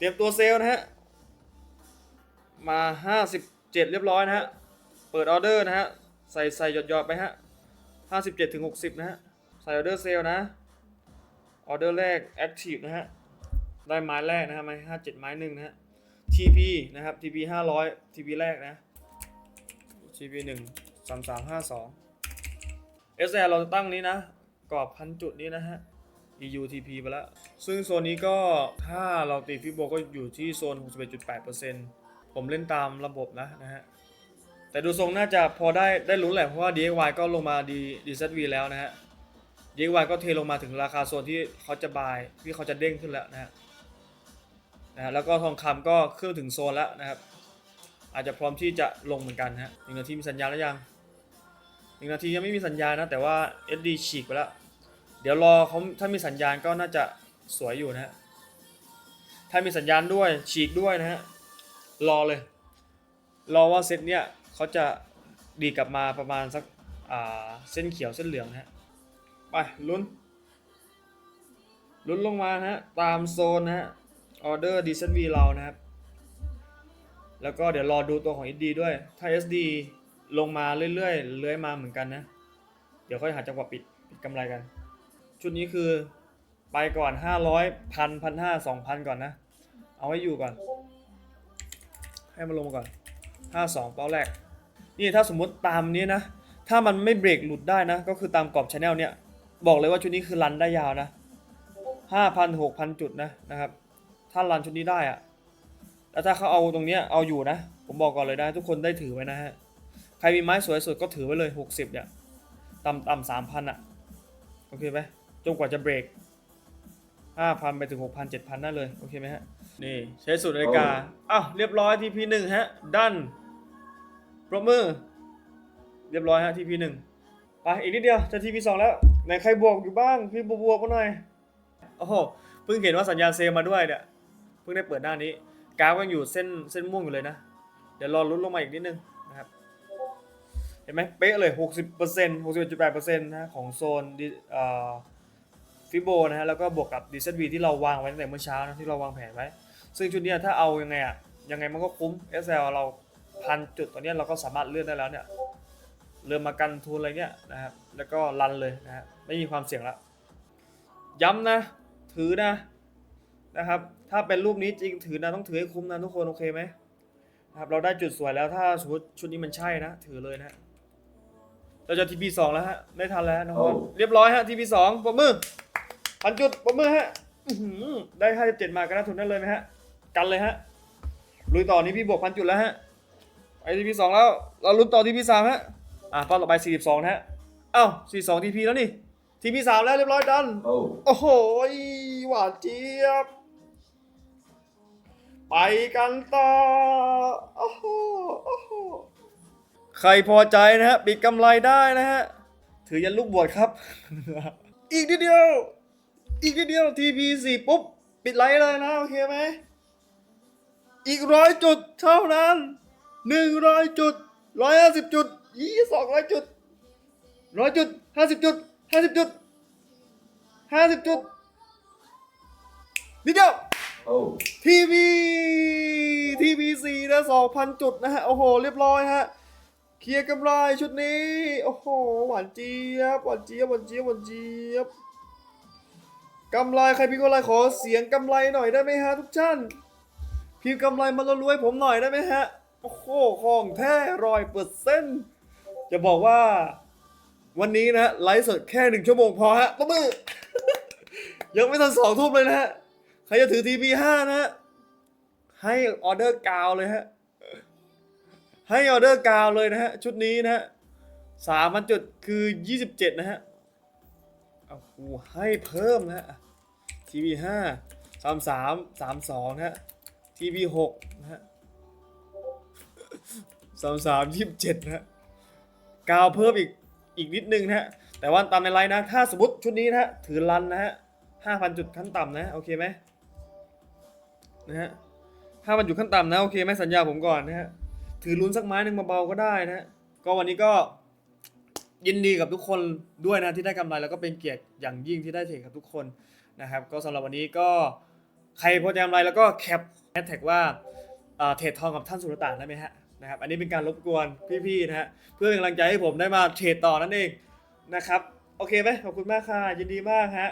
เตรียมตัวเซลนะฮะ มา 57 เรียบร้อยนะฮะ เปิดออเดอร์นะฮะ ใส่ใส่หยดหยอดไปฮะ 57ถึง60 นะฮะ ใส่ออเดอร์เซลนะ ออเดอร์แรก Active นะฮะ ได้ไม้แรกนะฮะไม้57 ไม้หนึ่งนะฮะ TP นะครับ TP 500 TP แรกนะ TP 1 3 3 5 2 SL เราจะตั้งนี้นะ กรอบพันจุดนี้นะฮะ EU TP ไปแล้ว ซึ่งโซนนี้ก็ถ้าเราตีฟิโบก็อยู่ที่โซน 61.8%ผมเล่นตามระบบนะนะฮะ แต่ดูทรงน่าจะพอได้ได้ลุ้นแหละ เพราะว่า DXY ก็ลงมาดี DZV แล้วนะฮะ DXY ก็เทลงมาถึงราคาโซนที่เขาจะบายที่เขาจะเด้งขึ้นแล้วนะฮะนะฮะแล้วก็ทองคำก็ขึ้นถึงโซนแล้วนะครับ อาจจะพร้อมที่จะลงเหมือนกันฮะหนึ่งนาทีมีสัญญาณแล้วยังหนึ่งนาทียังไม่มีสัญญาณนะแต่ว่า SD ฉีกไปแล้ว เดี๋ยวรอเขาถ้ามีสัญญาณก็น่าจะสวยอยู่นะฮะถ้ามีสัญญาณด้วยฉีกด้วยนะฮะรอเลย รอว่าเซตเนี้ยเขาจะดีกลับมาประมาณสักอ่าเส้นเขียวเส้นเหลืองนะฮะไปลุ้นลุ้นลงมานะฮะตามโซนนะฮะออเดอร์ดีเซนวีเรานะครับ แล้วก็เดี๋ยวรอดูตัวของ SD ด้วย ถ้า SD ลงมาเรื่อยๆเลื้อยมาเหมือนกันนะ เดี๋ยวค่อยหาจังหวะปิดปิดกำไรกัน ชุดนี้คือไปก่อน500พันพันห้าสองพันก่อนนะ เอาไว้อยู่ก่อน ให้มันลงมาก่อน52เป้าแรก นี่ถ้าสมมติตามนี้นะ ถ้ามันไม่เบรกหลุดได้นะ ก็คือตามกรอบชแนลเนี่ย บอกเลยว่าชุดนี้คือรันได้ยาวนะ5,000 6,000จุดนะนะครับ ถ้ารันชุดนี้ได้อะแล้วถ้าเขาเอาตรงเนี้ยเอาอยู่นะ ผมบอกก่อนเลยนะ ทุกคนได้ถือไว้นะฮะ ใครมีไม้สวยสุดก็ถือไว้เลย60เนี่ย ต่ำต่ำสามพันอะ โอเคไหม จนกว่าจะเบรกห้าพันไปถึงหกพันเจ็ดพันได้เลย โอเคไหมฮะ นี่ ใช้สูตรนาฬิกา อ้าว เรียบร้อยทีพีหนึ่งฮะ ดันปรบมือ เรียบร้อยฮะทีพีหนึ่งไปอีกนิดเดียว จะทีพีสองแล้วไหนใครบวกอยู่บ้าง พี่บวกๆมาหน่อย โอ้โห เพิ่งเห็นว่าสัญญาณเซลล์มาด้วยเนี่ย เพิ่งได้เปิดหน้านี้กราฟยังอยู่เส้นเส้นม่วงอยู่เลยนะ เดี๋ยวรอลุ้นลงมาอีกนิดนึงนะครับ เห็นไหมเป๊ะเลย 60% 61.8%นะของโซนดิเอ่อ ฟิโบนะฮะแล้วก็บวกกับ DZV ที่เราวางไว้ตั้งแต่เมื่อเช้านะที่เราวางแผนไว้ ซึ่งชุดนี้ถ้าเอายังไงอะยังไงมันก็คุ้ม SL เราพันจุดตอนนี้เราก็สามารถเลื่อนได้แล้วเนี่ยเริ่มมากันทุนอะไรเงี้ยนะครับแล้วก็รันเลยนะฮะไม่มีความเสี่ยงละย้ำนะ ถือนะนะครับ ถ้าเป็นรูปนี้จริงถือนะต้องถือให้คุ้มนะทุกคนโอเคไหมนะครับเราได้จุดสวยแล้วถ้าสมมติชุดนี้มันใช่นะ ถือเลยนะเราจะทีพีสองแล้วฮะได้ทันแล้วน้องบเรียบร้อยฮะทีพีสองปรบมือ พันจุดปรบมือฮะอื้อหือได้ห้าสิบเจ็ดมากันนะทุนได้เลยไหมฮะ กันเลยฮะ ลุยต่อนี้พี่บวกพันจุดแล้วฮะไปทีพีสองแล้ว เราลุ้นต่อทีพีสามฮะ อะตอนต่อไปสี่สิบสองนะฮะ เอ้าสี่สองทีพีแล้วนี่ ทีพีสามแล้วเรียบร้อยดัน Oh. โอ้โห หวานเจี๊ยบ ไปกันต่อ โอ้โห โอ้โห ใครพอใจนะฮะ ปิดกำไรได้นะฮะ ถือยันลูกบวชครับ อีกนิดเดียว อีกนิดเดียว TP สี่ปุ๊บ ปิดไลฟ์เลยนะ โอเคไหม อีกร้อยจุดเท่านั้นหนึ่งร้อยจุดร้อยห้าสิบจุดยี่สองร้อยจุดร้อยจุดห้าสิบจุดห้าสิบจุดห้าสิบจุดนิดเดียว Oh. ทีวีทีวีสี่นะสองพันจุดนะฮะ โอ้โห เรียบร้อยฮะ เคลียร์กำไรชุดนี้ โอ้โห หวานเจี๊ยบ หวานเจี๊ยบ หวานเจี๊ยบ หวานเจี๊ยบ กำไรใครพิมพ์กำไรขอเสียงกำไรหน่อยได้ไหมฮะทุกท่านพิมพ์กำไรมาล้วนๆผมหน่อยได้ไหมฮะโอ้โหของแท้ร้อยเปอร์เซ็นต์จะบอกว่า วันนี้นะฮะไลฟ์สดแค่หนึ่งชั่วโมงพอฮะปรบมือยังไม่ทันสองทุ่มเลยนะฮะใครจะถือทีพีห้านะฮะให้ออเดอร์กาวเลยฮะให้ออเดอร์กาวเลยนะฮะชุดนี้นะฮะสามพันจุดคือยี่สิบเจ็ดนะฮะ เอาโหให้เพิ่มนะฮะทีวีห้าสามสามสามสองนะฮะทีวีหกนะฮะสามสามยี่สิบเจ็ดนะฮะกาวเพิ่มอีกอีกนิดนึงนะฮะแต่ว่าตามในไลน์นะ ถ้าสมมติชุดนี้นะฮะถือรันนะฮะห้าพันจุดขั้นต่ำนะ โอเคไหมนะฮะห้าพันจุดขั้นต่ำนะ โอเคไหมสัญญาผมก่อนนะฮะถือลุ้นสักไม้หนึ่งเบาๆก็ได้นะฮะก็วันนี้ก็ ยินดีกับทุกคนด้วยนะที่ได้กำไรแล้วก็เป็นเกียรติอย่างยิ่งที่ได้เทรดกับทุกคนนะครับ ก็สำหรับวันนี้ก็ใครพอใจกำไรแล้วก็แคปแฮชแท็กว่าเอ่อเทรดทองกับท่านสุรต่านได้ไหมฮะนะครับ อันนี้เป็นการรบกวนพี่ๆนะฮะเพื่อเป็นกำลังใจให้ผมได้มาเทรดต่อนั่นเองนะครับ โอเคไหมขอบคุณมากค่ะยินดีมากฮะ